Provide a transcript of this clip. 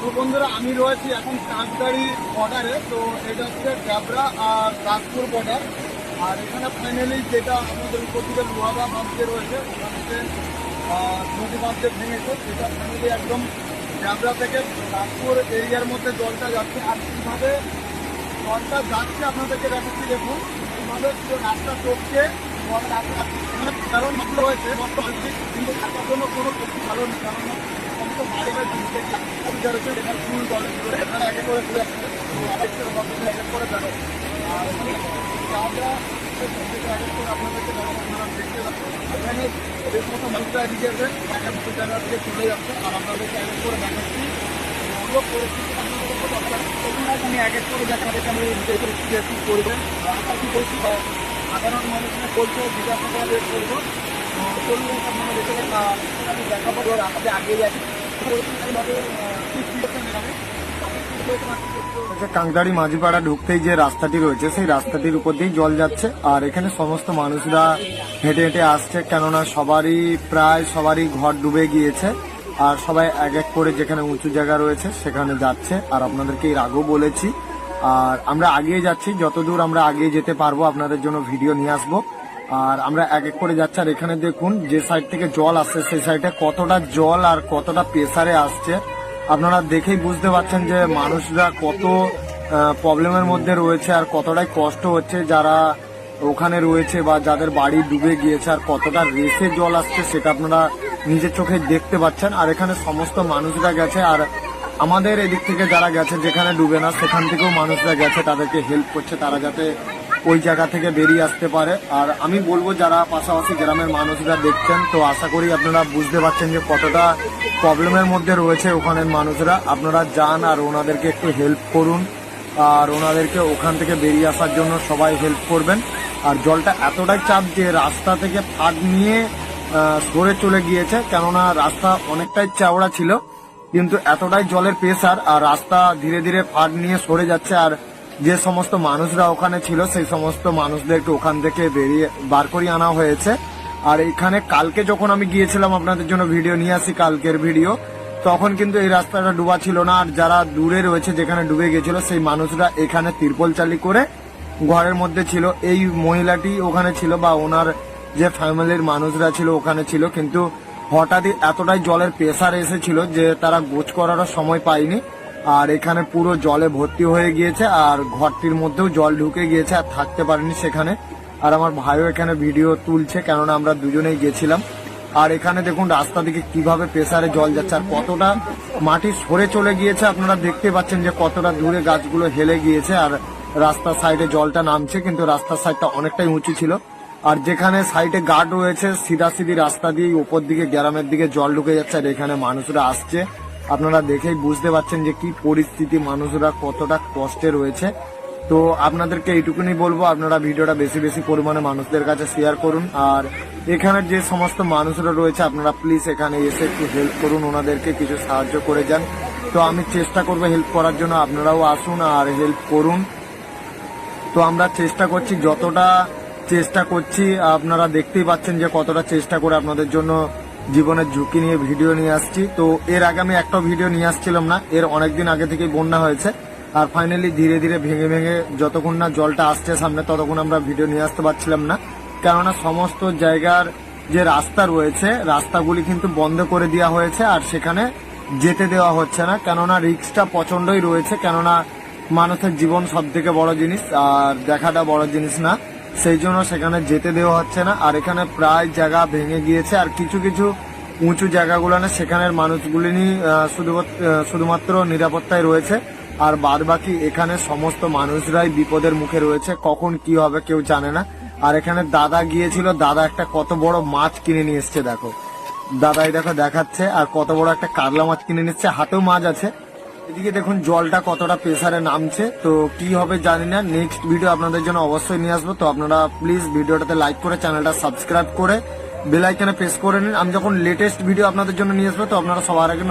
তো বন্ধুরা, আমি রয়েছি এখন কাঁকদাড়ি বর্ডারে তো এটা হচ্ছে ডাবরা আর কাশপুর বর্ডার আর এখানে ফাইনালি যেটা আমাদের উপর থেকে লোহাদা বাঁধ যে রয়েছে, ওখান থেকে নদী বাঁধ যে ভেঙেছে, সেটা ফাইনালি একদম ডাবরা থেকে কাশপুর এরিয়ার মধ্যে জলটা যাচ্ছে। আর কীভাবে জলটা যাচ্ছে আপনাদেরকে দেখাচ্ছি, দেখুন। কীভাবে রাস্তা মানে কারণ ভালো হয়েছে কিন্তু থাকার জন্য কোনো ভালো নেই। কারণ এখানে এদের মানুষরা এদিকে জায়গা চলে যাচ্ছে আর আপনাদেরকে এক করে দেখাচ্ছি পুরো পরিস্থিতি আমি এক এক করে দেখাতে আমি একটু করবেন কি করছি বা সাধারণ মানুষরা বলছে জিজ্ঞাসা করে করব চলুন আপনারা দেখে আমি দেখাবো তো আগে যাচ্ছি কাংদাড়ি মাঝিপাড়া ঢুকতেই যে রাস্তাটি রয়েছে, সেই রাস্তাটির উপর দিয়েই জল যাচ্ছে। আর এখানে সমস্ত মানুষরা হেঁটে হেঁটে আসছে, কেননা সবারই প্রায় সবারই ঘর ডুবে গিয়েছে। আর সবাই এক এক করে যেখানে উঁচু জায়গা রয়েছে, সেখানে যাচ্ছে। আর আপনাদেরকে এর আগেও বলেছি, আর আমরা আগিয়ে যাচ্ছি। যতদূর আমরা আগিয়ে যেতে পারব, আপনাদের জন্য ভিডিও নিয়ে আসব। আর আমরা এক এক করে যাচ্ছি, আর এখানে দেখুন যে সাইড থেকে জল আসছে, সেই সাইডে কতটা জল আর কতটা প্রেসারে আসছে। আপনারা দেখেই বুঝতে পারছেন যে মানুষরা কত প্রবলেমের মধ্যে রয়েছে আর কতটাই কষ্ট হচ্ছে যারা ওখানে রয়েছে বা যাদের বাড়ি ডুবে গিয়েছে আর কতটা রেসে জল আসছে সেটা আপনারা নিজের চোখে দেখতে পাচ্ছেন। আর এখানে সমস্ত মানুষরা গেছে আর আমাদের এদিক থেকে যারা গেছে, যেখানে ডুবে না, সেখান থেকেও মানুষরা গেছে, তাদেরকে হেল্প করছে, তারা যাতে ওই জায়গা থেকে বেরিয়ে আসতে পারে। আর আমি বলব যারা পাশাপাশি গ্রামের মানুষরা দেখছেন, তো আশা করি আপনারা বুঝতে পারছেন যে কতটা প্রবলেমের মধ্যে রয়েছে ওখানের মানুষরা। আপনারা যান আর ওনাদেরকে একটু হেল্প করুন। আর ওনাদেরকে ওখান থেকে বেরিয়ে আসার জন্য সবাই হেল্প করবেন। আর জলটা এতটাই চাপ যে রাস্তা থেকে ফাঁক নিয়ে সরে চলে গিয়েছে, কেননা রাস্তা অনেকটাই চওড়া ছিল। কিন্তু এতটাই জলের প্রেসার আর রাস্তা ধীরে ধীরে ফাঁক নিয়ে সরে যাচ্ছে। আর যে সমস্ত মানুষরা ওখানে ছিল, সেই সমস্ত মানুষদের একটু ওখান থেকে বেরিয়ে বার করিয়ে আনা হয়েছে। আর এখানে কালকে যখন আমি গিয়েছিলাম আপনাদের জন্য ভিডিও নিয়ে আসি, কালকের ভিডিও, তখন কিন্তু এই রাস্তাটা ডুবা ছিল না। আর যারা দূরে রয়েছে, যেখানে ডুবে গেছিল, সেই মানুষরা এখানে তিরপল চালি করে ঘরের মধ্যে ছিল। এই মহিলাটি ওখানে ছিল বা ওনার যে ফ্যামিলির মানুষরা ছিল ওখানে ছিল, কিন্তু হঠাৎই এতটাই জলের প্রেসার এসেছিল যে তারা গোছ করারও সময় পায়নি। আর এখানে পুরো জলে ভর্তি হয়ে গিয়েছে, আর ঘরটির মধ্যেও জল ঢুকে গিয়েছে, আর থাকতে পারেনি সেখানে। আর আমার ভাইও এখানে ভিডিও তুলছে, কেননা আমরা দুজনেই গেছিলাম। আর এখানে দেখুন, রাস্তা দিকে কীভাবে প্রেসারে জল যাচ্ছে, আর কতটা মাটি সরে চলে গিয়েছে, আপনারা দেখতে পাচ্ছেন যে কতটা দূরে গাছগুলো হেলে গিয়েছে, আর রাস্তার সাইডে জলটা নামছে, কিন্তু রাস্তার সাইডটা অনেকটাই উঁচু ছিল। আর যেখানে সাইডে গার্ড রয়েছে, সিধা সিধি রাস্তা দিয়ে উপর দিকে, গ্রামের দিকে জল ঢুকে যাচ্ছে, আর এখানে মানুষরা আসছে। আপনারা দেখেই বুঝতে পারছেন যে কি পরিস্থিতি মানুষরা কতটা কষ্টে রয়েছে। তো আপনাদেরকে এইটুকুনি বলব, আপনারা ভিডিওটা বেশি বেশি পরিমাণে মানুষদের কাছে শেয়ার করুন। আর এখানে যে সমস্ত মানুষরা রয়েছে, আপনারা প্লিজ এখানে এসে একটু হেল্প করুন, ওনাদেরকে কিছু সাহায্য করে যান। তো আমি চেষ্টা করব হেল্প করার জন্য, আপনারাও আসুন আর হেল্প করুন। তো আমরা চেষ্টা করছি, যতটা চেষ্টা করছি, আপনারা দেখতেই পাচ্ছেন যে কতটা চেষ্টা করে আপনাদের জন্য জীবনের ঝুঁকি নিয়ে ভিডিও নিয়ে আসছি। তো এর আগে আমি একটা ভিডিও নিয়ে আসছিলাম না, এর অনেকদিন আগে থেকেই বন্যা হয়েছে। আর ফাইনালি ধীরে ধীরে ভেঙে ভেঙে যতক্ষণ না জলটা আসছে সামনে, ততক্ষণ আমরা ভিডিও নিয়ে আসতে পারছিলাম না। কেননা সমস্ত জায়গার যে রাস্তা রয়েছে, রাস্তাগুলি কিন্তু বন্ধ করে দেওয়া হয়েছে আর সেখানে যেতে দেওয়া হচ্ছে না। কেননা রিক্সটা প্রচন্ডই রয়েছে, কেননা মানুষের জীবন সব থেকে বড় জিনিস, আর দেখাটা বড় জিনিস না। সেই জন্য সেখানে যেতে দেওয়া হচ্ছে না। আর এখানে প্রায় জায়গা ভেঙে গিয়েছে। আর কিছু কিছু উঁচু জায়গাগুলো না, সেখানের মানুষগুলি শুধুমাত্র নিরাপত্তায় রয়েছে। আর বাদ বাকি এখানে সমস্ত মানুষরাই বিপদের মুখে রয়েছে। কখন কি হবে কেউ জানে না। আর এখানে দাদা গিয়েছিল। দাদা একটা কত বড় মাছ কিনে নিয়ে এসছে, দেখো। দাদাই দেখো দেখাচ্ছে। আর কত বড় একটা কাতলা মাছ কিনে নিচ্ছে। হাতেও মাছ আছে। এদিকে দেখুন, জলটা কতটা প্রেসারে নামছে। তো কি হবে জানি না। নেক্সট ভিডিও আপনাদের জন্য অবশ্যই নিয়ে আসব। তো আপনারা প্লিজ ভিডিওটাতে লাইক করে চ্যানেলটা সাবস্ক্রাইব করে বেলাইকানে প্রেস করে নিন। আমি যখন লেটেস্ট ভিডিও আপনাদের জন্য নিয়ে আসব, তো আপনারা সবার আগে